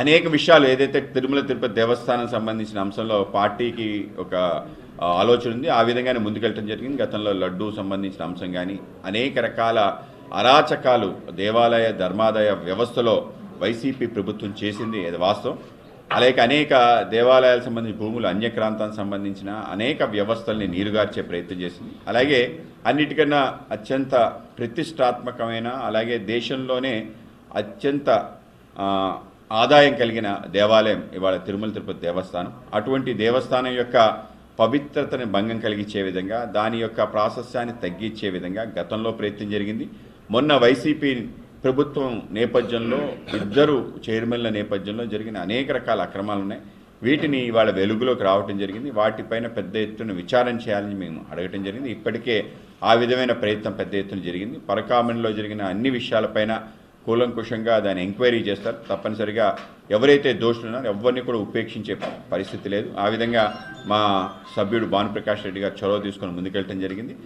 అనేక విషయాలు ఏదైతే తిరుమల తిరుపతి దేవస్థానం సంబంధించిన అంశంలో పార్టీకి ఒక ఆలోచన ఉంది ఆ విధంగానే ముందుకెళ్ళటం జరిగింది. గతంలో లడ్డూ సంబంధించిన అంశం కానీ అనేక రకాల అరాచకాలు దేవాలయ ధర్మాదాయ వ్యవస్థలో వైసీపీ ప్రభుత్వం చేసింది అది వాస్తవం. అలాగే అనేక దేవాలయాలకు సంబంధించిన భూములు అన్యక్రాంతానికి సంబంధించిన అనేక వ్యవస్థల్ని నీరుగార్చే ప్రయత్నం చేసింది. అలాగే అన్నిటికన్నా అత్యంత ప్రతిష్టాత్మకమైన అలాగే దేశంలోనే అత్యంత ఆదాయం కలిగిన దేవాలయం ఇవాళ తిరుమల తిరుపతి దేవస్థానం. అటువంటి దేవస్థానం యొక్క పవిత్రతని భంగం కలిగించే విధంగా దాని యొక్క ప్రాశస్యాన్ని తగ్గించే విధంగా గతంలో ప్రయత్నం జరిగింది. మొన్న వైసీపీ ప్రభుత్వం నేపథ్యంలో ఇద్దరు చైర్మన్ల నేపథ్యంలో జరిగిన అనేక రకాల అక్రమాలు ఉన్నాయి వీటిని ఇవాళ వెలుగులోకి రావటం జరిగింది. వాటిపైన పెద్ద ఎత్తున విచారణ చేయాలని మేము అడగటం జరిగింది. ఇప్పటికే ఆ విధమైన ప్రయత్నం పెద్ద ఎత్తున జరిగింది. పరకామణిలో జరిగిన అన్ని విషయాలపైన కూలంకుషంగా దాన్ని ఎంక్వైరీ చేస్తారు. తప్పనిసరిగా ఎవరైతే దోషులు ఉన్నారో ఎవరిని కూడా ఉపేక్షించే పరిస్థితి లేదు. ఆ విధంగా మా సభ్యుడు భానుప్రకాష్ రెడ్డి గారు చొరవ తీసుకొని ముందుకెళ్ళటం జరిగింది.